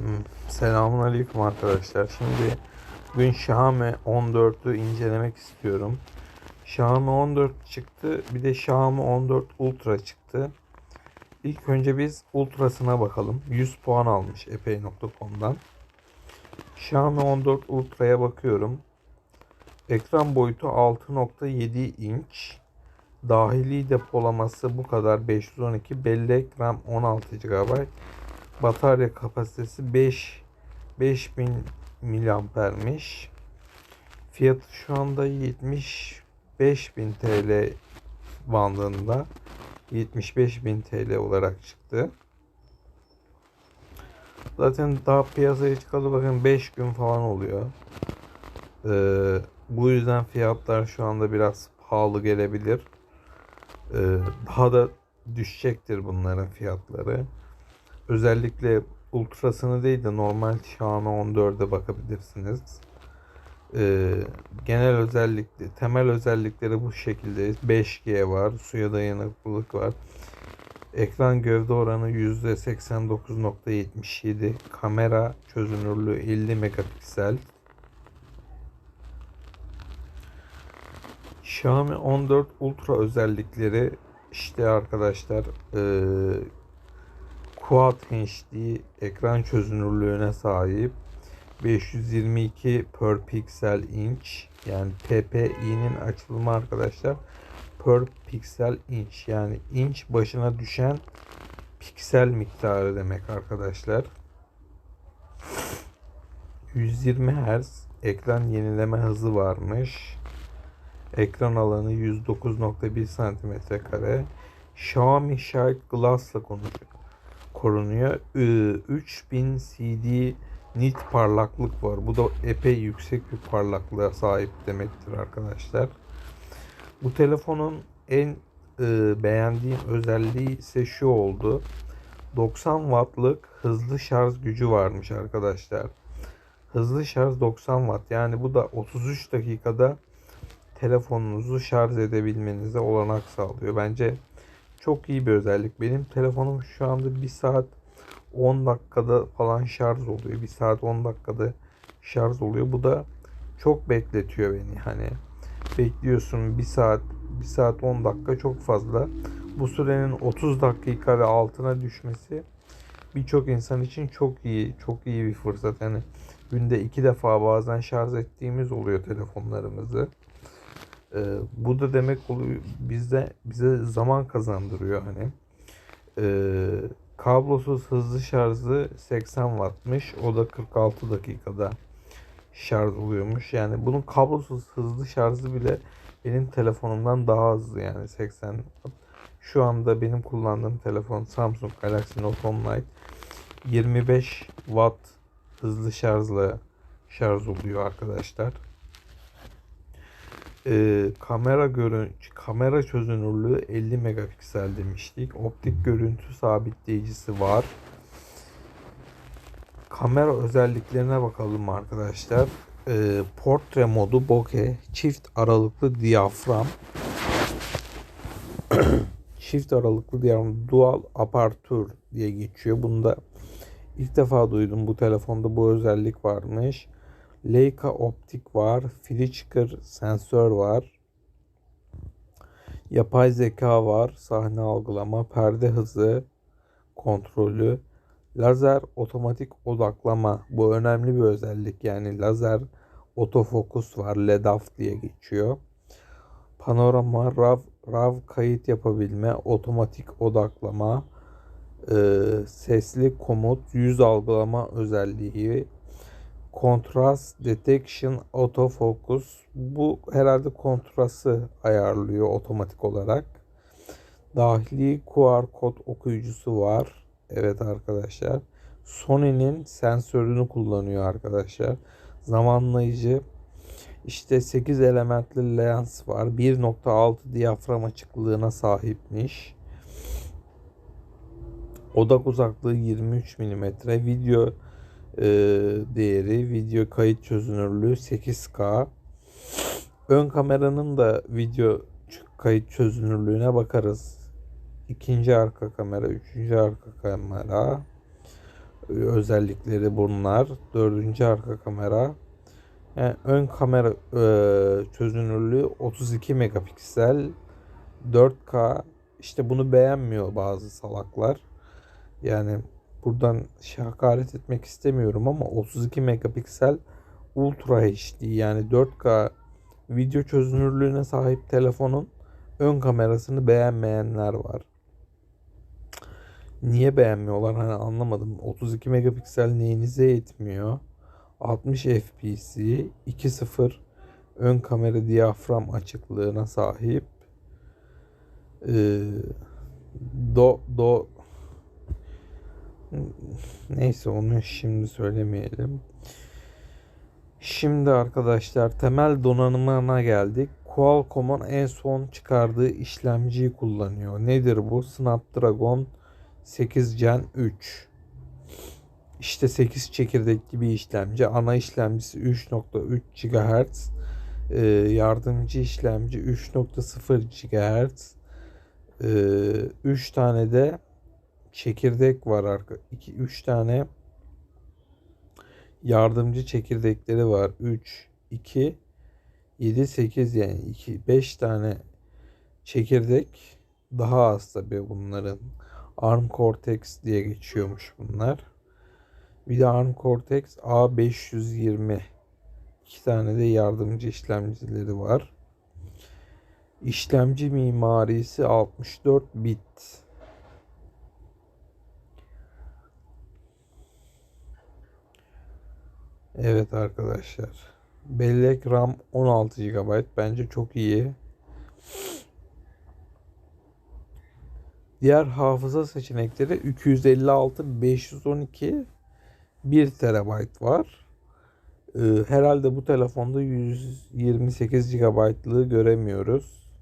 Hmm, Selamun Aleyküm arkadaşlar. Şimdi bugün Xiaomi 14'ü incelemek istiyorum. Xiaomi 14 çıktı. Bir de Xiaomi 14 Ultra çıktı. İlk önce biz Ultra'sına bakalım. 100 puan almış epey.com'dan. Xiaomi 14 Ultra'ya bakıyorum. Ekran boyutu 6.7 inç. Dahili depolaması bu kadar 512. Bellek RAM 16 GB. Batarya kapasitesi 5 5000 miliampermiş. Fiyatı şu anda 75.000 TL bandında. 75.000 TL olarak çıktı. Zaten daha piyasaya çıkalı bakın 5 gün falan oluyor. Ee, bu yüzden fiyatlar şu anda biraz pahalı gelebilir. Ee, daha da düşecektir bunların fiyatları. Özellikle ultrasını değil de normal Xiaomi 14'e bakabilirsiniz. Ee, genel özellikle temel özellikleri bu şekilde 5G var, suya dayanıklılık var. Ekran gövde oranı %89.77, kamera çözünürlüğü 50 megapiksel. Xiaomi 14 Ultra özellikleri işte arkadaşlar eee Quad HD ekran çözünürlüğüne sahip 522 per pixel inch yani PPI'nin açılımı arkadaşlar per pixel inch yani inç başına düşen piksel miktarı demek arkadaşlar. 120 Hz ekran yenileme hızı varmış. Ekran alanı 109.1 cm kare. Xiaomi Shine Glass'la konuşuyor korunuyor. 3000 CD nit parlaklık var. Bu da epey yüksek bir parlaklığa sahip demektir arkadaşlar. Bu telefonun en e, beğendiğim özelliği ise şu oldu. 90 wattlık hızlı şarj gücü varmış arkadaşlar. Hızlı şarj 90 watt. Yani bu da 33 dakikada telefonunuzu şarj edebilmenize olanak sağlıyor. Bence çok iyi bir özellik. Benim telefonum şu anda 1 saat 10 dakikada falan şarj oluyor. 1 saat 10 dakikada şarj oluyor. Bu da çok bekletiyor beni. Hani bekliyorsun 1 saat 1 saat 10 dakika çok fazla. Bu sürenin 30 dakika ve altına düşmesi birçok insan için çok iyi, çok iyi bir fırsat. Yani günde iki defa bazen şarj ettiğimiz oluyor telefonlarımızı. Ee, bu da demek oluyor bizde bize zaman kazandırıyor hani. Ee, kablosuz hızlı şarjı 80 wattmış. O da 46 dakikada şarj oluyormuş. Yani bunun kablosuz hızlı şarjı bile benim telefonumdan daha hızlı yani 80 watt. Şu anda benim kullandığım telefon Samsung Galaxy Note 10 Lite 25 watt hızlı şarjla şarj oluyor arkadaşlar e, kamera görüntü kamera çözünürlüğü 50 megapiksel demiştik. Optik görüntü sabitleyicisi var. Kamera özelliklerine bakalım arkadaşlar. E, portre modu bokeh, çift aralıklı diyafram. çift aralıklı diyafram dual apertür diye geçiyor. Bunda ilk defa duydum bu telefonda bu özellik varmış. Leica optik var. Flickr sensör var. Yapay zeka var. Sahne algılama, perde hızı kontrolü, lazer otomatik odaklama. Bu önemli bir özellik. Yani lazer otofokus var. LEDAF diye geçiyor. Panorama, RAW, RAW kayıt yapabilme, otomatik odaklama, e, sesli komut, yüz algılama özelliği Kontrast Detection Autofocus. Bu herhalde kontrası ayarlıyor otomatik olarak. Dahili QR kod okuyucusu var. Evet arkadaşlar. Sony'nin sensörünü kullanıyor arkadaşlar. Zamanlayıcı. İşte 8 elementli lens var. 1.6 diyafram açıklığına sahipmiş. Odak uzaklığı 23 mm. Video e, değeri, video kayıt çözünürlüğü 8K. Ön kameranın da video kayıt çözünürlüğüne bakarız. İkinci arka kamera, üçüncü arka kamera. özellikleri bunlar. Dördüncü arka kamera. Yani ön kamera e, çözünürlüğü 32 megapiksel 4K işte bunu beğenmiyor bazı salaklar. Yani buradan şey hakaret etmek istemiyorum ama 32 megapiksel Ultra HD yani 4K video çözünürlüğüne sahip telefonun ön kamerasını beğenmeyenler var. Niye beğenmiyorlar hani anlamadım. 32 megapiksel neyinize yetmiyor? 60 fps 2.0 ön kamera diyafram açıklığına sahip. Ee, do do neyse onu şimdi söylemeyelim. Şimdi arkadaşlar temel donanımına geldik. Qualcomm'un en son çıkardığı işlemciyi kullanıyor. Nedir bu? Snapdragon 8 Gen 3. İşte 8 çekirdekli bir işlemci. Ana işlemcisi 3.3 GHz. Ee, yardımcı işlemci 3.0 GHz. Ee, 3 tane de çekirdek var arka. 2 3 tane yardımcı çekirdekleri var. 3 2 7 8 yani 2 5 tane çekirdek daha az tabii bunların. ARM Cortex diye geçiyormuş bunlar. Bir de ARM Cortex A520 iki tane de yardımcı işlemcileri var. İşlemci mimarisi 64 bit. Evet arkadaşlar. Bellek RAM 16 GB. Bence çok iyi. Diğer hafıza seçenekleri 256, 512, 1 TB var. Ee, herhalde bu telefonda 128 GB'lığı göremiyoruz.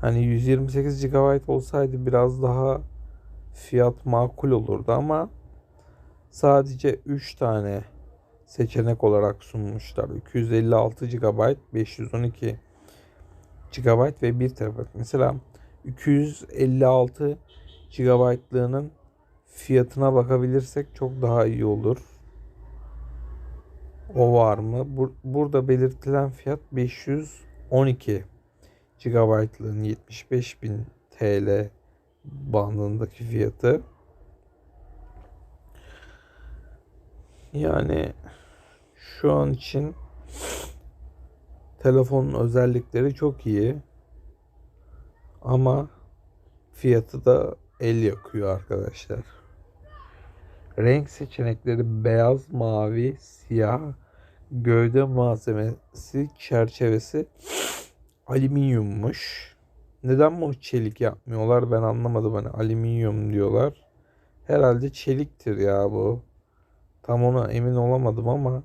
Hani 128 GB olsaydı biraz daha fiyat makul olurdu ama sadece 3 tane seçenek olarak sunmuşlar. 256 GB, 512 GB ve 1 TB. Mesela 256 GB'lığının fiyatına bakabilirsek çok daha iyi olur. O var mı? Bur burada belirtilen fiyat 512 GB'lığın 75.000 TL bandındaki fiyatı. Yani şu an için telefonun özellikleri çok iyi. Ama fiyatı da el yakıyor arkadaşlar. Renk seçenekleri beyaz, mavi, siyah, gövde malzemesi, çerçevesi alüminyummuş. Neden bunu çelik yapmıyorlar ben anlamadım hani alüminyum diyorlar. Herhalde çeliktir ya bu. Tam ona emin olamadım ama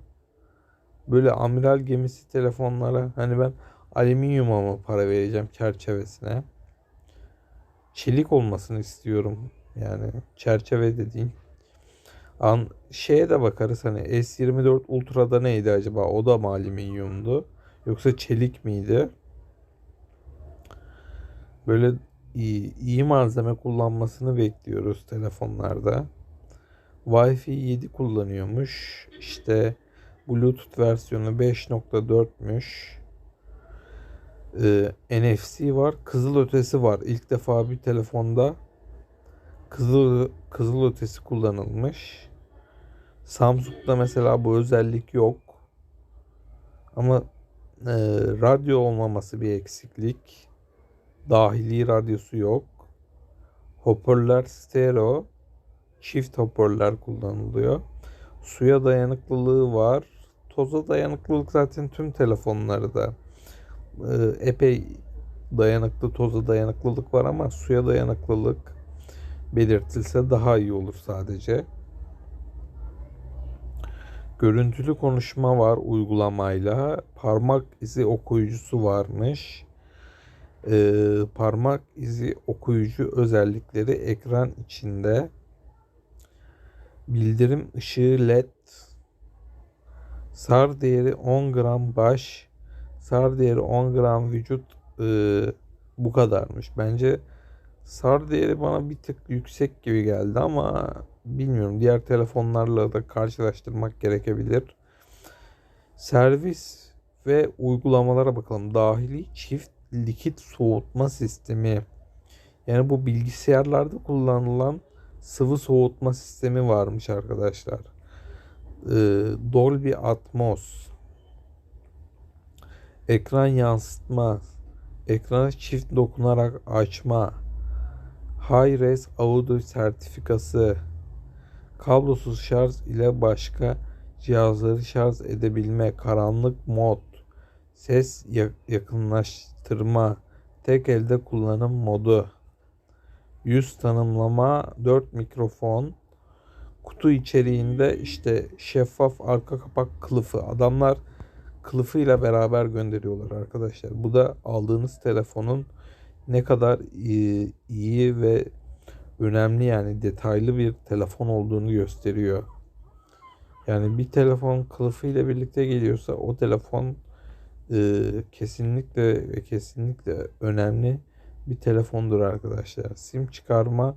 böyle amiral gemisi telefonlara hani ben alüminyuma mı para vereceğim çerçevesine? Çelik olmasını istiyorum. Yani çerçeve dediğin. An şeye de bakarız hani S24 Ultra'da neydi acaba? O da mı alüminyumdu? Yoksa çelik miydi? Böyle iyi, iyi malzeme kullanmasını bekliyoruz telefonlarda. Wi-Fi 7 kullanıyormuş. İşte Bluetooth versiyonu 5.4'müş. Ee, NFC var. Kızıl ötesi var. İlk defa bir telefonda kızıl kızıl ötesi kullanılmış. Samsung'da mesela bu özellik yok. Ama e, radyo olmaması bir eksiklik. Dahili radyosu yok. Hoparlör stereo çift hoparlör kullanılıyor. Suya dayanıklılığı var. Toza dayanıklılık zaten tüm telefonlarda e, epey dayanıklı toza dayanıklılık var ama suya dayanıklılık belirtilse daha iyi olur sadece. Görüntülü konuşma var uygulamayla. Parmak izi okuyucusu varmış. Ee, parmak izi okuyucu özellikleri ekran içinde. Bildirim ışığı led. SAR değeri 10 gram baş. SAR değeri 10 gram vücut e, bu kadarmış. Bence SAR değeri bana bir tık yüksek gibi geldi ama bilmiyorum diğer telefonlarla da karşılaştırmak gerekebilir. Servis ve uygulamalara bakalım. Dahili çift likit soğutma sistemi. Yani bu bilgisayarlarda kullanılan sıvı soğutma sistemi varmış arkadaşlar. Ee, Dolby Atmos. Ekran yansıtma. Ekrana çift dokunarak açma. Hi-Res Audio sertifikası. Kablosuz şarj ile başka cihazları şarj edebilme. Karanlık mod. Ses ya- yakınlaştırma. Tek elde kullanım modu. Yüz tanımlama, 4 mikrofon, kutu içeriğinde işte şeffaf arka kapak kılıfı. Adamlar kılıfıyla beraber gönderiyorlar arkadaşlar. Bu da aldığınız telefonun ne kadar iyi, iyi ve önemli yani detaylı bir telefon olduğunu gösteriyor. Yani bir telefon kılıfıyla birlikte geliyorsa o telefon e, kesinlikle ve kesinlikle önemli bir telefondur arkadaşlar. Sim çıkarma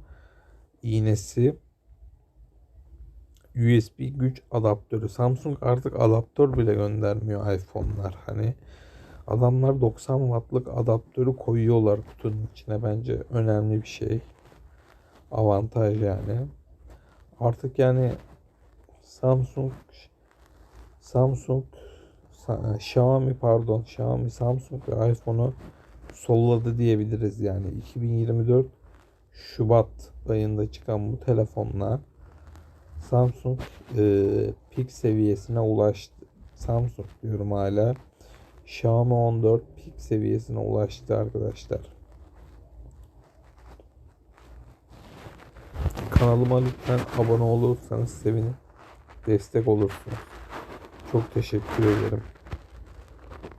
iğnesi USB güç adaptörü. Samsung artık adaptör bile göndermiyor iPhone'lar. Hani adamlar 90 wattlık adaptörü koyuyorlar kutunun içine. Bence önemli bir şey. Avantaj yani. Artık yani Samsung Samsung Sa- Xiaomi pardon Xiaomi Samsung ve iPhone'u solladı diyebiliriz yani 2024 Şubat ayında çıkan bu telefonla Samsung e, pik seviyesine ulaştı. Samsung diyorum hala. Xiaomi 14 pik seviyesine ulaştı arkadaşlar. Kanalıma lütfen abone olursanız sevinirim. Destek olursunuz. Çok teşekkür ederim.